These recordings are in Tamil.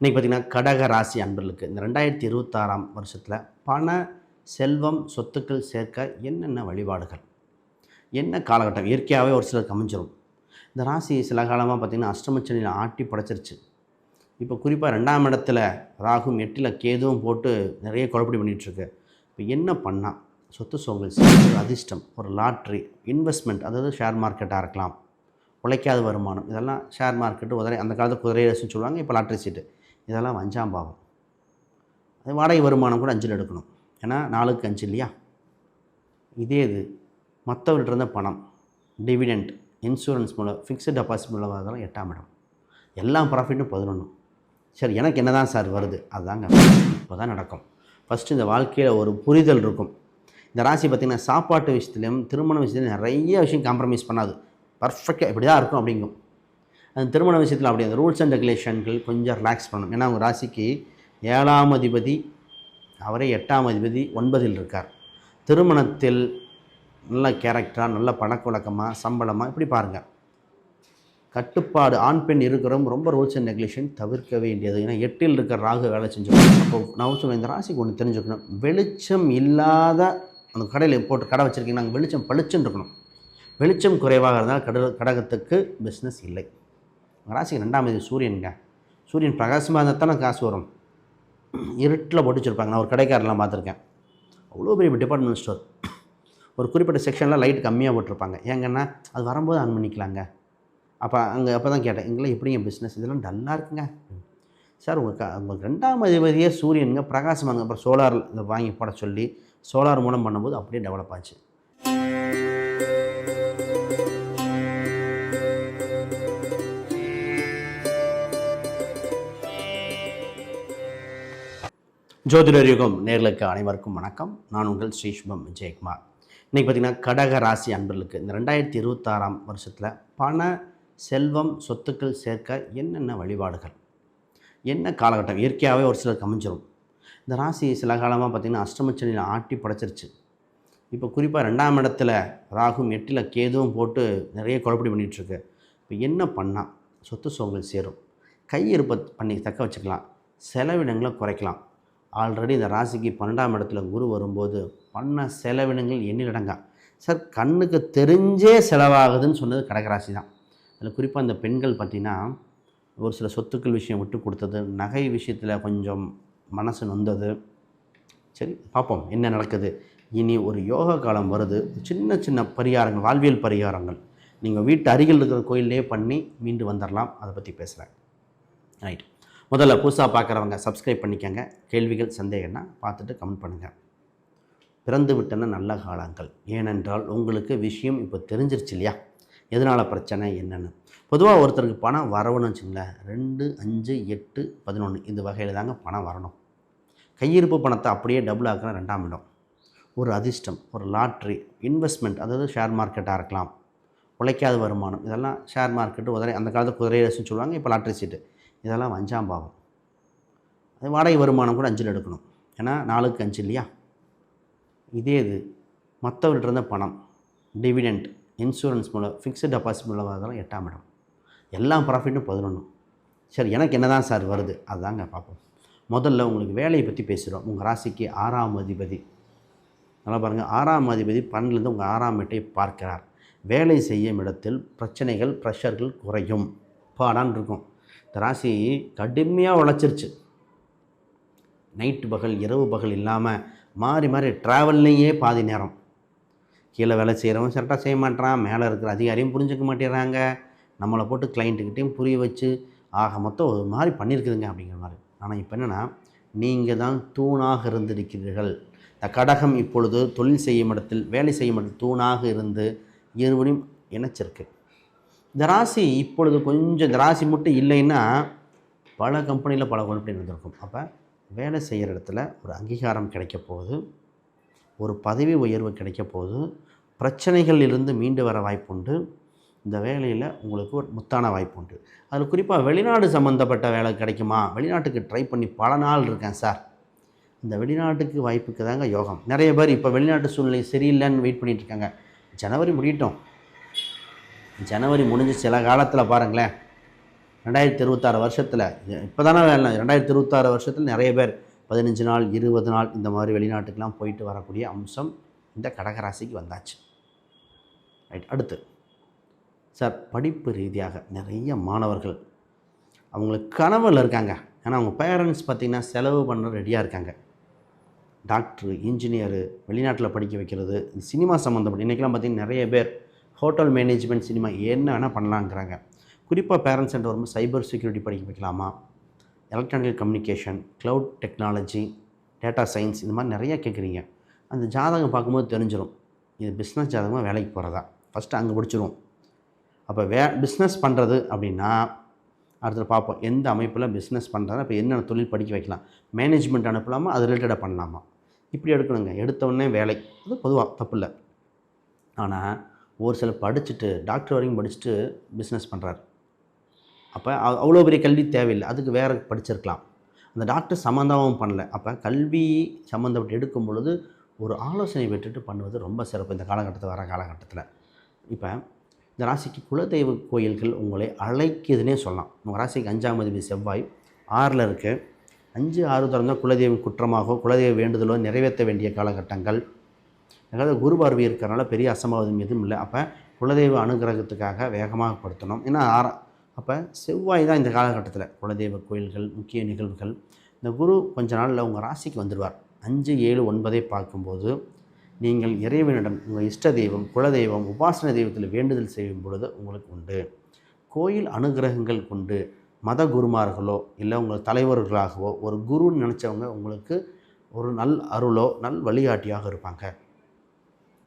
இன்றைக்கி பார்த்திங்கன்னா கடக ராசி அன்பர்களுக்கு இந்த ரெண்டாயிரத்தி இருபத்தாறாம் வருஷத்தில் பண செல்வம் சொத்துக்கள் சேர்க்க என்னென்ன வழிபாடுகள்? என்ன காலகட்டம்? இயற்கையாகவே ஒரு சிலர் அமைஞ்சிரும் இந்த ராசி சில காலமாக பார்த்திங்கன்னா அஷ்டமச்சனியில் ஆட்டி படைச்சிருச்சு. இப்போ குறிப்பாக ரெண்டாம் இடத்துல ராகும் எட்டில் கேதுவும் போட்டு நிறைய குழப்படி பண்ணிகிட்ருக்கு இப்போ என்ன பண்ணால் சொத்து சோங்கல் ஒரு அதிர்ஷ்டம் ஒரு லாட்ரி இன்வெஸ்ட்மெண்ட் அதாவது ஷேர் மார்க்கெட்டாக இருக்கலாம். உழைக்காத வருமானம் இதெல்லாம் ஷேர் மார்க்கெட்டு உதவி அந்த காலத்தில் குதிரை ரேசுன்னு சொல்லுவாங்க இப்போ லாட்ரி சீட்டு. இதெல்லாம் அஞ்சாம் பாவம். அது வாடகை வருமானம் கூட அஞ்சில் எடுக்கணும். ஏன்னா நாளுக்கு அஞ்சு இல்லையா? இதே இது. மற்றவர்கிட்ட இருந்த பணம் டிவிடெண்ட் இன்சூரன்ஸ் மூலம் ஃபிக்ஸட் டெபாசிட் மூலம் அதெல்லாம் எட்டாம் இடம். எல்லா ப்ராஃபிட்டும் பதினொன்று சரி எனக்கு என்ன தான் சார் வருது? அதுதாங்க. இப்போ தான் நடக்கும். ஃபஸ்ட்டு இந்த வாழ்க்கையில் ஒரு புரிதல் இருக்கும். இந்த ராசி பார்த்திங்கன்னா சாப்பாட்டு விஷயத்துலையும் திருமண விஷயத்துலையும் நிறைய விஷயம் காம்ப்ரமைஸ் பண்ணாது. பர்ஃபெக்டாக இப்படி தான் இருக்கும் அப்படிங்கும். திருமண விஷயத்தில் அப்படி அந்த ரூல்ஸ் அண்ட் ரெகுலேஷன்கள் கொஞ்சம் ரிலாக்ஸ் பண்ணணும். ஏன்னா அவங்க ராசிக்கு ஏழாம் அதிபதி அவரே எட்டாம் அதிபதி ஒன்பதில் இருக்கார். திருமணத்தில் நல்ல கேரக்டராக நல்ல பழக்கவழக்கமாக சம்பளமாக இப்படி பாருங்கள் கட்டுப்பாடு ஆண் பெண் இருக்கிறவங்க ரொம்ப ரூல்ஸ் அண்ட் ரெகுலேஷன் தவிர்க்க வேண்டியது. ஏன்னா எட்டில் இருக்கிற ராகு வேலை செஞ்சுக்கணும் அப்போ நான் இந்த ராசிக்கு ஒன்று தெரிஞ்சுக்கணும். வெளிச்சம் இல்லாத அந்த கடையில் போட்டு கடை வச்சுருக்கீங்க நாங்கள் வெளிச்சம் பளிச்சுன்னு இருக்கணும். வெளிச்சம் குறைவாக இருந்தால் கட கடகத்துக்கு பிஸ்னஸ் இல்லை. ராசிக்கு ரெண்டாம் தேதி சூரியனுங்க. சூரியன் பிரகாசமாக இருந்தால் தானே காசு வரும். இருட்டில் போட்டுச்சிருப்பாங்க நான் ஒரு கடைக்காரெலாம் பார்த்துருக்கேன். அவ்வளோ பெரிய டிபார்ட்மெண்ட் ஸ்டோர் ஒரு குறிப்பிட்ட செக்ஷனில் லைட் கம்மியாக போட்டிருப்பாங்க. ஏங்கன்னா அது வரும்போது ஆன் பண்ணிக்கலாங்க. அப்போ அங்கே அப்போ தான் கேட்டேன். எங்கெல்லாம் எப்படிங்க பிஸ்னஸ் இதெல்லாம் டல்லாக இருக்குங்க. சார் உங்கள் க உங்கள் ரெண்டாம் அதிபதியே சூரியனுங்க. பிரகாசமாக அப்புறம் சோலார் இதை வாங்கி போட சொல்லி சோலார் மூலம் பண்ணும்போது அப்படியே டெவலப் ஆச்சு. ஜோதிடர் யுகம் நேர்களுக்கு அனைவருக்கும் வணக்கம். நான் உங்கள் ஸ்ரீ சுபம் விஜயகுமார். இன்றைக்கி பார்த்திங்கன்னா கடக ராசி அன்பர்களுக்கு இந்த ரெண்டாயிரத்தி இருபத்தாறாம் வருஷத்தில் பண செல்வம் சொத்துக்கள் சேர்க்க என்னென்ன வழிபாடுகள்? என்ன காலகட்டம்? இயற்கையாகவே ஒரு சிலருக்கு அமைஞ்சிரும். இந்த ராசி சில காலமாக பார்த்திங்கன்னா அஷ்டமச்சனியில் ஆட்டி படைச்சிருச்சு. இப்போ குறிப்பாக ரெண்டாம் இடத்துல ராகும் எட்டில் கேதுவும் போட்டு நிறைய குழப்படி பண்ணிகிட்ருக்கு இப்போ என்ன பண்ணால் சொத்து சோகங்கள் சேரும். கையிருப்ப பண்ணி தக்க வச்சுக்கலாம். செலவினங்களை குறைக்கலாம். ஆல்ரெடி இந்த ராசிக்கு பன்னெண்டாம் இடத்துல குரு வரும்போது பண்ண செலவினங்கள் எண்ணிலடங்கா. சார் கண்ணுக்கு தெரிஞ்சே செலவாகுதுன்னு சொன்னது கடகராசி தான் அதில் குறிப்பாக இந்த பெண்கள் பார்த்திங்கன்னா ஒரு சில சொத்துக்கள் விஷயம் விட்டு கொடுத்தது நகை விஷயத்தில் கொஞ்சம் மனசு நொந்தது. சரி பார்ப்போம் என்ன நடக்குது. இனி ஒரு யோகா காலம் வருது. சின்ன சின்ன பரிகாரங்கள் வாழ்வியல் பரிகாரங்கள். நீங்கள் வீட்டு அருகில் இருக்கிற கோயிலே பண்ணி மீண்டு வந்துடலாம் அதை பற்றி பேசுகிறேன் ரைட் முதல்ல புதுசாக பார்க்குறவங்க சப்ஸ்கிரைப் பண்ணிக்கங்க. கேள்விகள் சந்தேகம்னா பார்த்துட்டு கமெண்ட் பண்ணுங்கள் பிறந்து விட்டன நல்ல காலங்கள். ஏனென்றால் உங்களுக்கு விஷயம் இப்போ தெரிஞ்சிருச்சு இல்லையா? எதனால் பிரச்சனை என்னென்னு. பொதுவாக ஒருத்தருக்கு பணம் வரணும்னு வச்சுங்களேன். ரெண்டு அஞ்சு எட்டு பதினொன்று இந்த வகையில் தாங்க பணம் வரணும். கையிருப்பு பணத்தை அப்படியே டபுள் ஆக்கிற ரெண்டாம் இடம். ஒரு அதிர்ஷ்டம் ஒரு லாட்ரி இன்வெஸ்ட்மெண்ட் அதாவது ஷேர் மார்க்கெட்டாக இருக்கலாம். உழைக்காத வருமானம் இதெல்லாம் ஷேர் மார்க்கெட்டு உதவி அந்த காலத்தில் குதிரை ரேசுன்னு சொல்லுவாங்க இப்போ லாட்ரி சீட்டு இதெல்லாம் அஞ்சாம் பாவம். அது வாடகை வருமானம் கூட அஞ்சில் எடுக்கணும். ஏன்னா நாளுக்கு அஞ்சு இல்லையா? இதே இது. மற்றவர்கிட்ட இருந்த பணம் டிவிடெண்ட் இன்சூரன்ஸ் மூலம் ஃபிக்ஸட் டெபாசிட் மூலமாக எட்டாம் இடம். எல்லாம் ப்ராஃபிட்டும் பதினொன்று சரி எனக்கு என்ன தான் சார் வருது? அதுதாங்க பார்ப்போம். முதல்ல உங்களுக்கு வேலையை பற்றி பேசுகிறோம் உங்கள் ராசிக்கு ஆறாம் அதிபதி. நல்லா பாருங்கள் ஆறாம் அதிபதி பன்னிலேருந்து உங்கள் ஆறாம் வீட்டை பார்க்கிறார். வேலை செய்யும் இடத்தில் பிரச்சனைகள் ப்ரெஷர்கள் குறையும். பாடான் இருக்கும். ராசி கடுமையாக உழைச்சிருச்சு. நைட்டு பகல் இரவு பகல் இல்லாமல் மாறி மாறி ட்ராவல்லையே பாதி நேரம். கீழே வேலை செய்கிறவன் கரெக்டாக செய்ய மாட்டான் மேலே இருக்கிற அதிகாரியும் புரிஞ்சுக்க மாட்டேறாங்க. நம்மளை போட்டு கிளைண்ட்டுக்கிட்டையும் புரிய வச்சு ஆக மொத்தம் ஒரு மாதிரி பண்ணியிருக்குதுங்க அப்படிங்கிற மாதிரி. ஆனால் இப்போ என்னென்னா நீங்கள் தான் தூணாக இருந்திருக்கிறீர்கள். இந்த கடகம் இப்பொழுது தொழில் செய்யும் இடத்தில் வேலை செய்யும் இடத்தில் தூணாக இருந்து இருவரையும் இணைச்சிருக்கு. இந்த ராசி இப்பொழுது கொஞ்சம் இந்த ராசி மட்டும் இல்லைன்னா பல கம்பெனியில் பல குழப்பம் இருந்திருக்கும். அப்போ வேலை செய்கிற இடத்துல ஒரு அங்கீகாரம் கிடைக்க போகுது. ஒரு பதவி உயர்வு கிடைக்க போகுது. பிரச்சனைகளிலிருந்து மீண்டு வர வாய்ப்புண்டு இந்த வேலையில் உங்களுக்கு ஒரு முத்தான வாய்ப்பு உண்டு. அதில் குறிப்பாக வெளிநாடு சம்மந்தப்பட்ட வேலை கிடைக்குமா? வெளிநாட்டுக்கு ட்ரை பண்ணி பல நாள் இருக்கேன் சார். இந்த வெளிநாட்டுக்கு வாய்ப்புக்கு தாங்க யோகம். நிறைய பேர் இப்போ வெளிநாட்டு சூழ்நிலை சரியில்லைன்னு வெயிட் பண்ணிகிட்டு இருக்காங்க. ஜனவரி முடியட்டும். ஜனவரி முடிஞ்சு சில காலத்தில் பாருங்களேன். ரெண்டாயிரத்தி இருபத்தாறு வருஷத்தில் இப்போ தானே வேலை ரெண்டாயிரத்தி இருபத்தாறு வருஷத்தில் நிறைய பேர் பதினஞ்சு நாள் இருபது நாள் இந்த மாதிரி வெளிநாட்டுக்கெலாம் போயிட்டு வரக்கூடிய அம்சம் இந்த கடகராசிக்கு வந்தாச்சு. ரைட் அடுத்து. சார் படிப்பு ரீதியாக நிறைய மாணவர்கள் அவங்களுக்கு கனவில் இருக்காங்க. ஏன்னா அவங்க பேரண்ட்ஸ் பார்த்திங்கன்னா செலவு பண்ண ரெடியாக இருக்காங்க. டாக்டரு இன்ஜினியரு வெளிநாட்டில் படிக்க வைக்கிறது சினிமா சம்மந்தப்பட்ட இன்றைக்கெலாம் பார்த்திங்கன்னா நிறைய பேர் ஹோட்டல் மேனேஜ்மெண்ட் சினிமா என்ன வேணால் பண்ணலாங்கிறாங்க. குறிப்பாக பேரண்ட்ஸ் சென்டர் வரும்போது சைபர் செக்யூரிட்டி படிக்க வைக்கலாமா? Electronic communication cloud technology data science இந்த மாதிரி நிறையா கேட்குறீங்க. அந்த ஜாதகம் பார்க்கும்போது தெரிஞ்சிடும் இது பிஸ்னஸ் ஜாதகமாக வேலைக்கு போகிறதா ஃபஸ்ட்டு அங்கே பிடிச்சிரும். அப்போ வே பிஸ்னஸ் பண்ணுறது அப்படின்னா அடுத்தது பார்ப்போம். எந்த அமைப்பில் பிஸ்னஸ் பண்ணுறதா இப்போ என்னென்ன தொழில் படிக்க வைக்கலாம்? மேனேஜ்மெண்ட் அனுப்பலாமா? அது ரிலேட்டடாக பண்ணலாமா? இப்படி எடுக்கணுங்க. எடுத்தவுடனே வேலை. அது பொதுவாக தப்பு இல்லை ஆனால் ஒரு சிலர் படிச்சுட்டு டாக்டர் வரைக்கும் படிச்சுட்டு பிஸ்னஸ் பண்ணுறாரு அப்போ அவ்வளோ பெரிய கல்வி தேவையில்லை. அதுக்கு வேறு படிச்சிருக்கலாம். அந்த டாக்டர் சம்மந்தமும் பண்ணல. அப்போ கல்வி சம்மந்தப்பட்டு எடுக்கும் பொழுது ஒரு ஆலோசனை பெற்றுட்டு பண்ணுவது ரொம்ப சிறப்பு. இந்த காலகட்டத்தில் வர காலகட்டத்தில். இப்போ இந்த ராசிக்கு குலதெய்வ கோயில்கள் உங்களை அழைக்குதுன்னே சொல்லலாம். உங்கள் ராசிக்கு அஞ்சாம் அதிபதி செவ்வாய் ஆறில் இருக்குது அஞ்சு ஆறு திறந்தால் குலதெய்வம் குற்றமாகவோ குலதெய்வ வேண்டுதலோ நிறைவேற்ற வேண்டிய காலகட்டங்கள். அதாவது குரு பார்வை இருக்கிறனால பெரிய அசம்பாவிதம் எதுவும் இல்லை. அப்போ குலதெய்வ அனுகிரகத்துக்காக வேகமாக படுத்தணும். ஏன்னா ஆற அப்போ செவ்வாய் தான் இந்த காலகட்டத்தில். குலதெய்வ கோயில்கள் முக்கிய நிகழ்வுகள். இந்த குரு கொஞ்ச நாளில் உங்கள் ராசிக்கு வந்துடுவார் அஞ்சு ஏழு ஒன்பதை பார்க்கும்போது நீங்கள் இறைவனிடம் உங்கள் இஷ்ட தெய்வம் குலதெய்வம் உபாசன தெய்வத்தில் வேண்டுதல் செய்யும் பொழுது உங்களுக்கு உண்டு. கோயில் அனுகிரகங்கள் கொண்டு மத குருமார்களோ இல்லை உங்கள் தலைவர்களாகவோ ஒரு குருன்னு நினச்சவங்க உங்களுக்கு ஒரு நல் அருளோ நல் வழிகாட்டியாக இருப்பாங்க.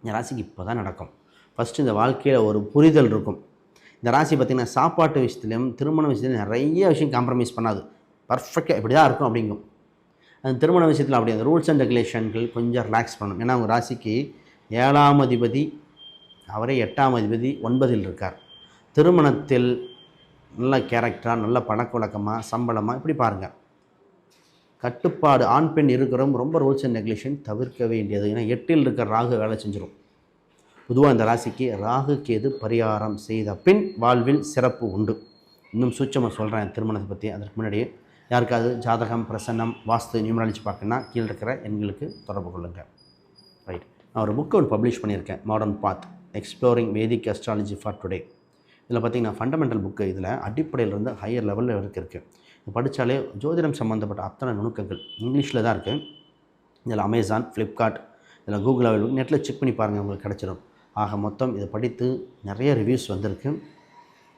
இந்த ராசிக்கு இப்போ தான் நடக்கும். ஃபஸ்ட்டு இந்த வாழ்க்கையில் ஒரு புரிதல் இருக்கும். இந்த ராசி பார்த்திங்கன்னா சாப்பாட்டு விஷயத்துலையும் திருமண விஷயத்துலையும் நிறைய விஷயம் காம்ப்ரமைஸ் பண்ணாது. பர்ஃபெக்டாக இப்படி தான் இருக்கும் அப்படிங்கும். அந்த திருமண விஷயத்தில் அப்படி அந்த ரூல்ஸ் அண்ட் ரெகுலேஷன்கள் கொஞ்சம் ரிலாக்ஸ் பண்ணணும். ஏன்னா உங்கள் ராசிக்கு ஏழாம் அதிபதி அவரே எட்டாம் அதிபதி ஒன்பதில் இருக்கார். திருமணத்தில் நல்ல கேரக்டராக நல்ல பழக்க வழக்கமாக சம்பளமாக இப்படி பாருங்கள் கட்டுப்பாடு ஆண் பெண் இருக்கிறவங்க ரொம்ப ரூல்ஸ் அண்ட் ரெகுலேஷன் தவிர்க்க வேண்டியது. ஏன்னா எட்டில் இருக்கிற ராகு வேலை செஞ்சிடும் பொதுவாக இந்த ராசிக்கு ராகு கேது பரிகாரம் செய்த பின் வாழ்வில் சிறப்பு உண்டு. இன்னும் சுச்சமாக சொல்கிறேன் திருமணத்தை பற்றி அதற்கு முன்னாடியே யாருக்காவது ஜாதகம் பிரசன்னம் வாஸ்து நியூமராலஜி பார்க்கணுன்னா கீழே இருக்கிற எண்களுக்கு தொடர்பு கொள்ளுங்கள் ரைட் நான் ஒரு புக்கு ஒன்று பப்ளிஷ் பண்ணியிருக்கேன். Modern path exploring Vedic astrology for today இதில் பார்த்தீங்கன்னா ஃபண்டமெண்டல் புக்கு இதில் அடிப்படையிலிருந்து ஹையர் லெவலில் வரைக்கும் இருக்குது படித்தாலே ஜோதிடம் சம்மந்தப்பட்ட அத்தனை நுணுக்கங்கள். இங்கிலீஷில் தான் இருக்குது இதில் அமேசான் ஃப்ளிப்கார்ட் இதில் கூகுள் அவைலபிள் நெட்டில் செக் பண்ணி பாருங்கள் உங்களுக்கு கிடச்சிடும் ஆக மொத்தம் இதை படித்து நிறைய ரிவ்யூஸ் வந்திருக்கு.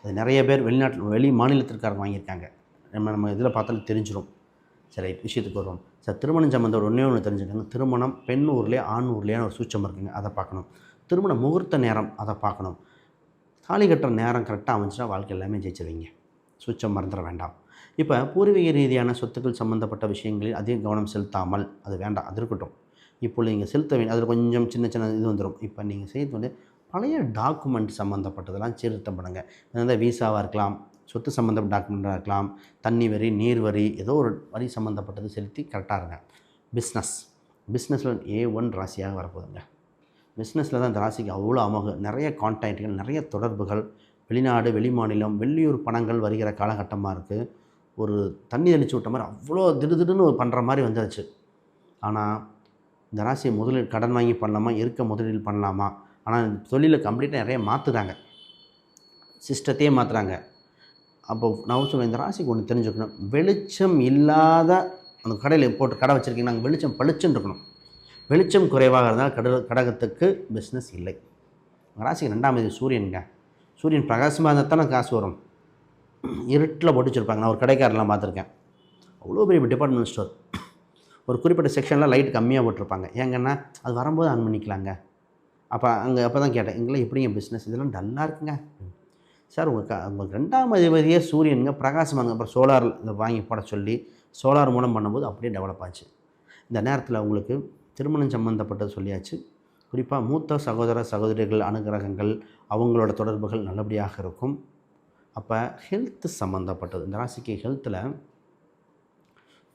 அது நிறைய பேர் வெளிநாட்டில் வெளி மாநிலத்திற்காரங்க வாங்கியிருக்காங்க. நம்ம நம்ம இதில் பார்த்தாலும் தெரிஞ்சிடும் சரி விஷயத்துக்கு வருவோம். சார் திருமணம் சம்மந்தம் ஒன்றே ஒன்று தெரிஞ்சுக்கணும் திருமணம் பெண் ஊர்லேயே ஆண் ஊர்லேயான ஒரு சூச்சம் இருக்குங்க. அதை பார்க்கணும். திருமண முகூர்த்த நேரம் அதை பார்க்கணும். தாலி கட்டுற நேரம் கரெக்டாக அமைச்சுன்னா வாழ்க்கை எல்லாமே ஜெயிச்சிருவீங்க. சுவிட்சம் மறந்துட வேண்டாம். இப்போ பூர்வீக ரீதியான சொத்துக்கள் சம்மந்தப்பட்ட விஷயங்களில் அதிக கவனம் செலுத்தாமல் அது வேண்டாம் அது இருக்கட்டும். இப்போ நீங்கள் செலுத்த வேண்டிய அதில் கொஞ்சம் சின்ன சின்ன இது வந்துடும் இப்போ நீங்கள் செய்யறது வந்து பழைய டாக்குமெண்ட் சம்மந்தப்பட்டதெல்லாம் சீர்திருத்தம் பண்ணுங்கள் அதாவது வீசாவாக இருக்கலாம் சொத்து சம்மந்தப்பட்ட டாக்குமெண்ட்டாக இருக்கலாம் தண்ணி வரி நீர் வரி ஏதோ ஒரு வரி சம்மந்தப்பட்டது செலுத்தி கரெக்டாக இருங்க. பிஸ்னஸ் பிஸ்னஸில் ஏ ஒன் ராசியாக வரப்போகுதுங்க. பிஸ்னஸில் தான் இந்த ராசிக்கு அவ்வளோ அமோக நிறைய கான்டாக்ட்கள் நிறைய தொடர்புகள். வெளிநாடு வெளிமாநிலம் வெளியூர் பணங்கள் வருகிற காலகட்டமாக இருக்குது ஒரு தண்ணி தெளிச்சு விட்ட மாதிரி அவ்வளோ திடுதிடுன்னு பண்ணுற மாதிரி வந்துருச்சு. ஆனால் இந்த ராசியை முதலீடு கடன் வாங்கி பண்ணலாமா இருக்க முதலீடு பண்ணலாமா? ஆனால் தொழிலை கம்ப்ளீட்டாக நிறைய மாற்றுறாங்க சிஸ்டத்தையே மாற்றுறாங்க அப்போ நான் சொல்லுவேன் இந்த ராசிக்கு ஒன்று தெரிஞ்சுக்கணும். வெளிச்சம் இல்லாத அந்த கடையில் போட்டு கடை வச்சுருக்கீங்க நாங்கள் வெளிச்சம் பளிச்சுன்னு இருக்கணும். வெளிச்சம் குறைவாக இருந்தால் கட கடகத்துக்கு பிஸ்னஸ் இல்லை. ராசிக்கு ரெண்டாம் தேதி சூரியனுங்க. சூரியன் பிரகாசமாக இருந்தால் தானே காசு வரும். இருட்டில் போட்டு வச்சுருப்பாங்க. நான் ஒரு கடைக்காரெலாம் பார்த்துருக்கேன். அவ்வளோ பெரிய டிபார்ட்மெண்ட் ஸ்டோர் ஒரு குறிப்பிட்ட செக்ஷனில் லைட் கம்மியாக போட்டிருப்பாங்க. ஏங்கன்னா அது வரும்போது ஆன் பண்ணிக்கலாங்க. அப்போ அங்கே அப்போ தான் கேட்டேன் எங்களை எப்படிங்க பிஸ்னஸ் இதெல்லாம் டல்லாக இருக்குங்க. சார் உங்கள் க ரெண்டாம் அதிபதியே சூரியனுங்க பிரகாசமானுங்க அப்புறம் சோலார் இதை வாங்கி போட சொல்லி சோலார் மூலம் பண்ணும்போது அப்படியே டெவலப் ஆச்சு. இந்த நேரத்தில் உங்களுக்கு திருமணம் சம்மந்தப்பட்டது சொல்லியாச்சு. குறிப்பாக மூத்த சகோதர சகோதரிகள் அனுகிரகங்கள் அவங்களோட தொடர்புகள் நல்லபடியாக இருக்கும். அப்போ ஹெல்த்து சம்மந்தப்பட்டது இந்த ராசிக்கு ஹெல்த்தில்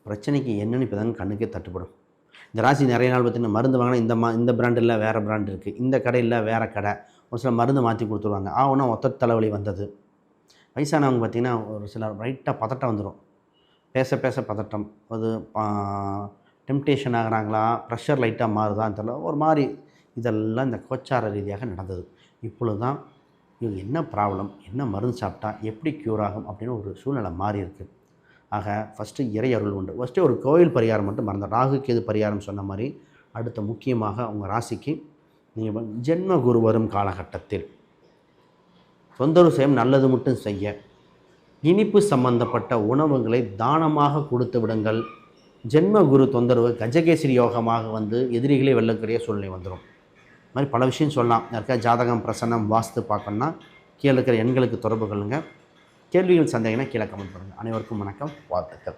பிரச்சனைக்கு என்னென்னு இப்போ தாங்க கண்ணுக்கே தட்டுப்படும். இந்த ராசி நிறைய நாள் பார்த்தீங்கன்னா மருந்து வாங்கினா இந்த மா இந்த பிராண்ட் இல்லை வேறு பிராண்ட் இருக்குது இந்த கடையில் வேறு கடை. ஒரு சில மருந்து மாற்றி கொடுத்துருவாங்க. ஆ ஒன்றா ஒத்த தலைவலி வந்தது. வயசானவங்க பார்த்திங்கன்னா ஒரு சில ரைட்டாக பதட்டம் வந்துடும் பேச பேச பதட்டம். அது டெம்டேஷன் ஆகுறாங்களா? ப்ரெஷர் லைட்டாக மாறுதான்னு தெரியல. ஒரு மாதிரி இதெல்லாம் இந்த கோச்சார ரீதியாக நடந்தது. இப்பொழுது தான் இவங்க என்ன ப்ராப்ளம் என்ன மருந்து சாப்பிட்டா எப்படி க்யூர் ஆகும் அப்படின்னு ஒரு சூழ்நிலை மாறி இருக்குது ஆக ஃபஸ்ட்டு இறை அருள் உண்டு. ஃபஸ்ட்டு ஒரு கோயில் பரிகாரம் மட்டும் மறந்த ராகு கேது பரிகாரம் சொன்ன மாதிரி அடுத்த முக்கியமாக உங்கள் ராசிக்கு நீங்கள் ஜென்ம குரு வரும் காலகட்டத்தில் தொந்தரவு செய்யும் நல்லது மட்டும் செய்ய இனிப்பு சம்பந்தப்பட்ட உணவுகளை தானமாக கொடுத்து விடுங்கள். ஜென்ம குரு தொந்தரவு கஜகேசரி யோகமாக வந்து எதிரிகளே வெல்லக்கூடிய சூழ்நிலை வந்துடும் மாதிரி பல விஷயம் சொல்லலாம். யாருக்கா ஜாதகம் பிரசன்னம் வாஸ்து பார்க்கணுன்னா கீழே இருக்கிற எண்களுக்கு தொடர்பு கொள்ளுங்கள் கேள்விகள் சந்தேகம்னா கீழே கமெண்ட் பண்ணுங்கள் அனைவருக்கும் வணக்கம். வாழ்த்துக்கள்.